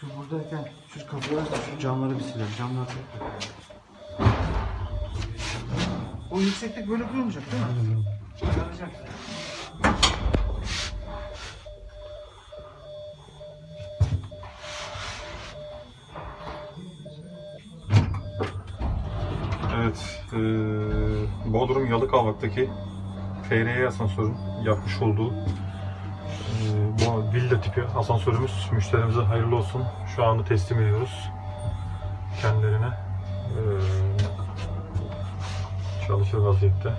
Şu buradayken şu kapıları da şu camları bir silelim. Camlar çok. O yükseklik böyle durmayacak değil mi? Çıkaracak. Evet, e, Bodrum Yalıkavak'taki FRE asansörün yapmış olduğu bu villa tipi asansörümüz müşterimize hayırlı olsun. Şu anda teslim ediyoruz kendilerine. Çalışır vaziyette.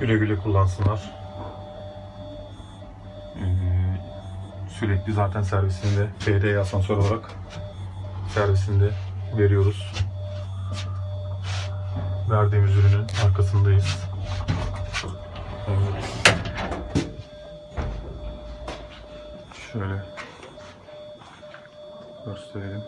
Güle güle kullansınlar. Ee, sürekli zaten servisinde FD asansör olarak servisinde veriyoruz. Verdiğimiz ürünün arkasındayız. Evet. Şöyle gösterelim.